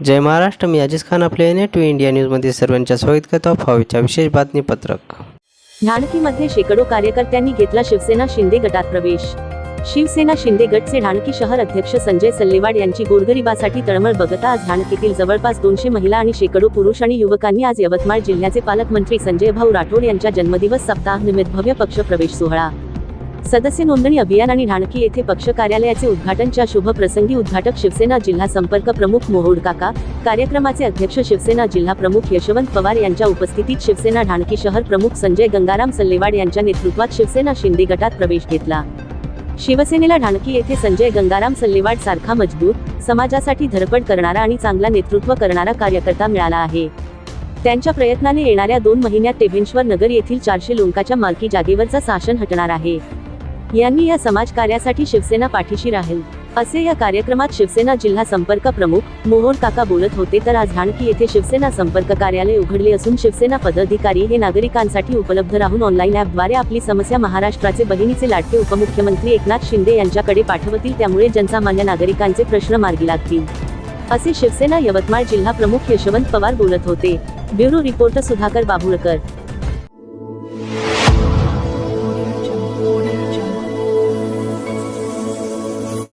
जय महाराष्ट्र मी अजिज खान आपले N to India न्यूजमध्ये सर्वांच्या स्वागत करतो फावीच्या विशेष बातमीपत्रक. ढाणकीमध्ये शेकडो कार्यकर्त्यांनी घेतला शिवसेना शिंदे गटात प्रवेश. शिवसेना शिंदे गटचे ढाणकी शहर अध्यक्ष संजय सल्लेवाड यांची गोरगरिबासाठी तळमळ बघता आज ढाणकीतील जवळपास दोनशे महिला आणि शेकडो पुरुष आणि युवकांनी आज यवतमाळ जिल्ह्याचे पालकमंत्री संजय भाऊ राठोड यांच्या जन्मदिवस सप्ताह निमित्त भव्य पक्ष प्रवेश सोहळा. सदस्य नोंदणी अभियान आणि ढाणकी येथे पक्ष कार्यालयाचे उद्घाटनच्या शुभ प्रसंगी उद्घाटक शिवसेना जिल्हा संपर्क प्रमुख मोहोड काका कार्यक्रमाचे अध्यक्ष शिवसेना जिल्हा प्रमुख यशवंत पवार यांच्या उपस्थितीत शिवसेना ढाणकी शहर प्रमुख संजय गंगाराम सल्लेवाड यांच्या नेतृत्वात शिवसेना शिंदे गटात प्रवेश घेतला. शिवसेनेला ढाणकी येथे संजय गंगाराम सल्लेवाड सारखा मजबूत समाजासाठी धडपड करणारा आणि चांगला नेतृत्व करणारा कार्यकर्ता मिळाला आहे. त्यांच्या प्रयत्नाने येणाऱ्या दोन महिन्यात टेभेश्वर नगर येथील चारशे लोंकाच्या मालकी जागेवरचा शासन हटणार आहे. यांनी या समाज कार्यासाठी शिवसेना पाठीशी राहील. असे या कार्यक्रमात शिवसेना जिल्हा संपर्क प्रमुख मोहन काका बोलत होते तर आज ढाणकी येथे शिवसेना संपर्क कार्यालय उघडले असून शिवसेना पदाधिकारी हे नागरिकांसाठी उपलब्ध राहून ऑनलाईन ॲपद्वारे आपली समस्या महाराष्ट्राचे बहिणीचे लाटके उपमुख्यमंत्री एकनाथ शिंदे यांच्याकडे पाठवतील त्यामुळे जनसामान्य नागरिकांचे प्रश्न मार्गी लागतील. असे शिवसेना यवतमाळ जिल्हा प्रमुख यशवंत पवार बोलत होते. Bureau reporter Sudhakar Babhulkar.